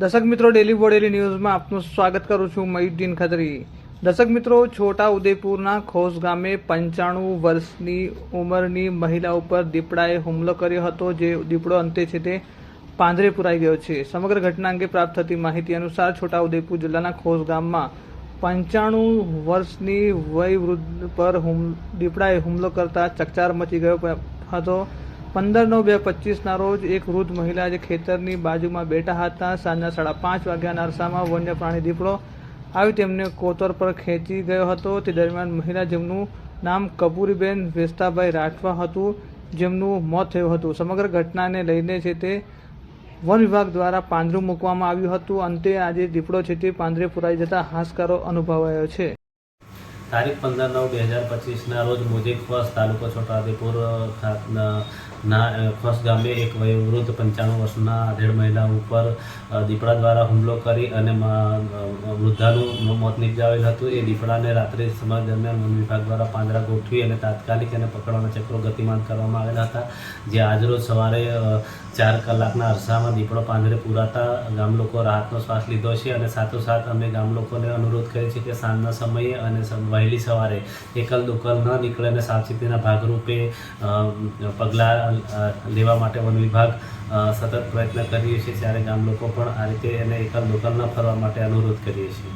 દર્શક મિત્રો ડેલી બોડેલી ન્યૂઝમાં આપનું સ્વાગત કરું છું મયુદ્દીન ખત્રી. દર્શક મિત્રો, છોટા ઉદેપુરના ખોસ ગામે પંચાણું વર્ષની ઉંમરની મહિલા ઉપર દીપડાએ હુમલો કર્યો હતો. જે દીપડો અંતે છે તે પાંજરે પુરાઈ ગયો છે. સમગ્ર ઘટના અંગે પ્રાપ્ત થતી માહિતી અનુસાર છોટા ઉદેપુર જિલ્લાના ખોસ ગામમાં પંચાણું વર્ષની વયવૃદ્ધ પર હુમ, દીપડાએ હુમલો કરતા ચકચાર મચી ગયો હતો. પંદર નવ બે પચીસના રોજ એક વૃદ્ધ મહિલા જે ખેતરની બાજુમાં બેઠા હતા, સાંજના સાડા પાંચ વાગ્યાના અરસામાં વન્ય પ્રાણી દીપડો આવી તેમને કોતર પર ખેંચી ગયો હતો. તે દરમિયાન મહિલા જેમનું નામ કપૂરીબેન વેસ્તાભાઈ રાઠવા હતું, જેમનું મોત થયું હતું. સમગ્ર ઘટનાને લઈને છે તે વન વિભાગ દ્વારા પાંદરું મૂકવામાં આવ્યું હતું. અંતે આજે દીપડો છે તે પાંદરે પુરાઈ જતા હાશકારો અનુભવાયો છે. તારીખ પંદર નવ બે હજાર પચીસના રોજ મોજી ખોસ તાલુકો છોટાઉદેપુર ખાતના ના ખોસ ગામે એક વયોવૃદ્ધ પંચાણું વર્ષના આધેડ મહિલા ઉપર દીપડા દ્વારા હુમલો કરી અને વૃદ્ધાનું મોત નિપજાવેલ હતું. એ દીપડાને રાત્રે સમય દરમિયાન વન વિભાગ દ્વારા પાંદડા ગોઠવી અને તાત્કાલિક એને પકડવાના ચક્રો ગતિમાન કરવામાં આવેલા હતા. જે આજરોજ સવારે ચાર કલાકના અરસામાં દીપડો પાંજરે પુરાતા ગામ લોકો રાહતનો શ્વાસ લીધો છે અને સાથોસાથ અમે ગામ લોકોને અનુરોધ કરીએ છીએ કે સાંજના સમયે અને વહેલી સવારે એકલ દુકલ ન નીકળે અને સાવચેતીના ભાગરૂપે પગલાં લેવા માટે વન વિભાગ સતત પ્રયત્ન કરીએ છીએ. ત્યારે ગામ લોકો પણ આ રીતે એને એકલ દુકલ ન ફરવા માટે અનુરોધ કરીએ છીએ.